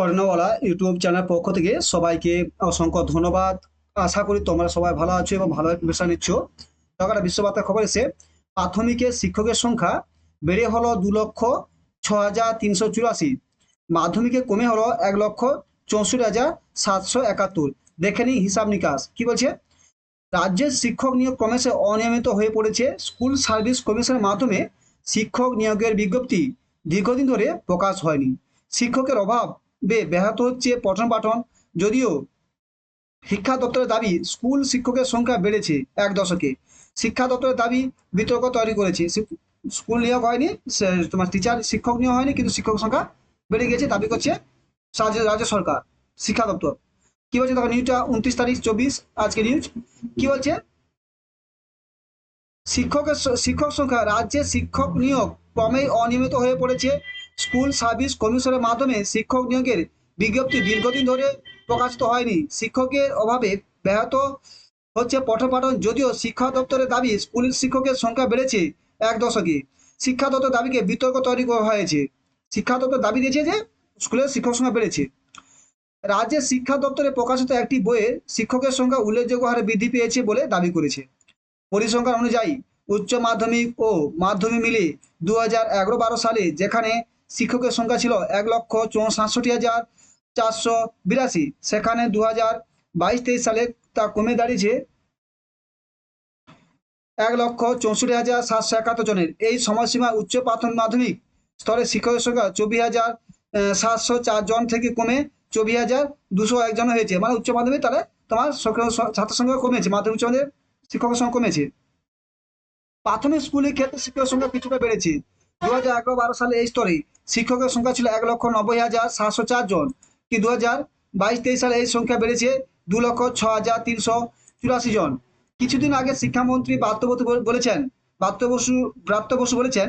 পর্ণওয়ালা YouTube channel পক্ষ থেকে সবাইকে অসংখ্য ধন্যবাদ। আশা করি তোমরা সবাই ভালো আছো এবং ভালো প্রিপারেশন নিচ্ছ। তখন বিশ্ববার্তার খবর এসে প্রাথমিকের শিক্ষকের সংখ্যা বেড়ে হলো দু লক্ষ ছ হাজার তিনশো চুরাশি। মাধ্যমিকে কমে হলো এক লক্ষ চৌষট্টি হাজার সাতশো একাত্তর। দেখে নিই হিসাব নিকাশ। কি বলছে? রাজ্যের শিক্ষক নিয়োগ ক্রমশে অনিয়মিত হয়ে পড়েছে। স্কুল সার্ভিস কমিশনের মাধ্যমে শিক্ষক নিয়োগের বিজ্ঞপ্তি দীর্ঘদিন ধরে প্রকাশ হয়নি। শিক্ষকের অভাবে ব্যাহত হচ্ছে পঠন পাঠন। যদিও শিক্ষা দপ্তরের দাবি, স্কুল শিক্ষকের সংখ্যা বেড়েছে এক দশকে। শিক্ষা দপ্তরের দাবি, বিতর্ক তৈরি করেছে। স্কুল নিয়োগ হয়নি তোমার টিচার শিক্ষক নিয়োগ হয়নি, কিন্তু শিক্ষক সংখ্যা বেড়ে গেছে দাবি করছে রাজ্য সরকার, শিক্ষা দপ্তর। কি বলছে দেখো নিউজটা উনত্রিশ তারিখ, চব্বিশ, আজকে নিউজ কি বলছে? শিক্ষকের শিক্ষক সংখ্যা রাজ্যে শিক্ষক নিয়োগ ক্রমেই অনিয়মিত হয়ে পড়েছে। স্কুল সার্ভিস কমিশনের মাধ্যমে শিক্ষক নিয়োগের বিজ্ঞপ্তি দীর্ঘদিন ধরে প্রকাশিত হয়নি। শিক্ষকের অভাবে ব্যাহত হচ্ছে পঠনপাঠন, যদিও শিক্ষা দপ্তরের দাবি স্কুল শিক্ষকের সংখ্যা বেড়েছে এক দশকে। শিক্ষা দপ্তর দাবিকে বিতর্ক তৈরি করা হয়েছে। শিক্ষা দপ্তর দাবি দিয়েছে যে স্কুলের শিক্ষক সংখ্যা বেড়েছে। রাজ্যের শিক্ষা দপ্তরে প্রকাশিত একটি বইয়ে শিক্ষকের সংখ্যা উল্লেখযোগ্য হারে বৃদ্ধি পেয়েছে বলে দাবি করেছে। পরিসংখ্যান অনুযায়ী উচ্চ মাধ্যমিক ও মাধ্যমিক মিলে দু হাজার সালে যেখানে শিক্ষকের সংখ্যা ছিল এক লক্ষ সাতষট্টি হাজার চারশো বিরাশি। সেখানে দু হাজার বাইশ তেইশ সালে তা কমে দাঁড়িয়েছে এক লক্ষ চৌষট্টি হাজার সাতশো একাত্তর জনের। এই সময়সীমা উচ্চ প্রাথমিক মাধ্যমিক স্তরে শিক্ষকের সংখ্যা চব্বিশ হাজার সাতশো চার জন থেকে কমে চব্বিশ হাজার দুশো একজন হয়েছে। মানে উচ্চ মাধ্যমিক তাহলে তোমার ছাত্র সংখ্যা কমেছে, মাধ্যমিক উচ্চ মাধ্যমিক শিক্ষকের সংখ্যা কমেছে। প্রাথমিক স্কুলের ক্ষেত্রে শিক্ষকের সংখ্যা কিছুটা বেড়েছে। দু হাজার এগারো বারো সালে এই স্তরে শিক্ষকের সংখ্যা ছিল এক লক্ষ নব্বই হাজার সাতশো চার জন। কি দু হাজার বাইশ তেইশ সালে এই সংখ্যা বেড়েছে দু লক্ষ ছ হাজার তিনশো চুরাশি জন। কিছুদিন আগে শিক্ষামন্ত্রী ব্রাত্য বসু বলেছেন ব্রাত্য বসু ব্রাত্য বসু বলেছেন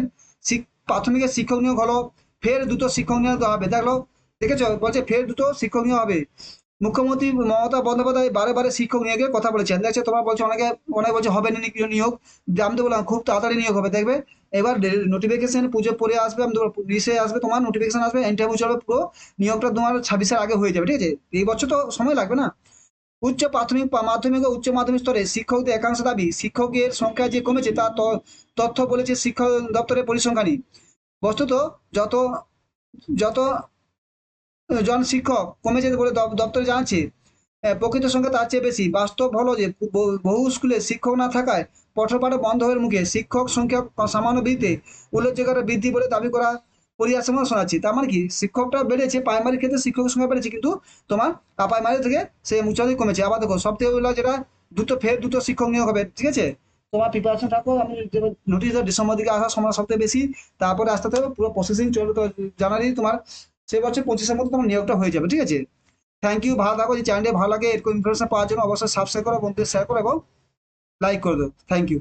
প্রাথমিকের শিক্ষক নিয়োগ হলো, ফের দুটো শিক্ষক নিয়োগ হবে। দেখল, দেখেছ? বলছে ফের দুটো শিক্ষক নিয়োগ হবে। মুখ্যমন্ত্রী মমতা বন্দ্যোপাধ্যায় বারে বারে শিক্ষক নিয়োগের কথা বলেছেন। দেখছ? তোমরা বলছো, অনেকে অনেকে বলছে হবে না নাকি নিয়োগ? আমি তো বললাম, খুব তাড়াতাড়ি নিয়োগ হবে, দেখবে? এবার নোটিফিকেশন পুজো পরে আসবে, আমি আসবে, তোমার নোটিফিকেশন আসবে ইন্টারভিউ চলবে পুরো নিয়োগটা তোমার ছাব্বিশের আগে হয়ে যাবে, ঠিক আছে? এই বছর তো সময় লাগবে না। উচ্চ প্রাথমিক মাধ্যমিক ও উচ্চ মাধ্যমিক স্তরে শিক্ষকদের একাংশ দাবি, শিক্ষকের সংখ্যা যে কমেছে ত- তথ্য বলেছে শিক্ষা দপ্তরের পরিসংখ্যানই বস্তুত যত যত জন শিক্ষক কমেছে বলে দপ- দপ্তরে জানাচ্ছে প্রকৃত সংখ্যা তার চেয়ে বেশি। বাস্তব হলো যে বহু- স্কুলে শিক্ষক না থাকায় পঠনপাঠন বন্ধ হওয়ার মুখে শিক্ষক সংখ্যা সামান্য বৃদ্ধি, উল্লেখযোগ্য বৃদ্ধি বলে দাবি করা পরিহাসের শোনাচ্ছি। তার মানে কি? শিক্ষকটা বেড়েছে প্রাইমারি ক্ষেত্রে শিক্ষকের সংখ্যা বেড়েছে, কিন্তু তোমার প্রাইমারি থেকে সে উচ্চমাধ্যমিক কমেছে। আবার দেখো সব থেকে যেটা দুটো ফের দুটো শিক্ষক নিয়োগ হবে, ঠিক আছে? তোমার প্রিপারেশন থাকো, আমি নোটিশ ডিসেম্বর দিকে আসার সময় সবথেকে বেশি, তারপরে আসতে থাকবে পুরো প্রসেসিং চলবে, তো জানুয়ারি তোমার সে বছর পঁচিশের মধ্যে তোমার নিয়োগটা হয়ে যাবে, ঠিক আছে? থ্যাংক ইউ ভালো থাকো যে চ্যানেলটি ভালো লাগে এরকম ইনফরমেশন পাওয়ার জন্য অবশ্যই সাবস্ক্রাইব করো, বন্ধুদের শেয়ার করো এবং লাইক করে দেবো থ্যাংক ইউ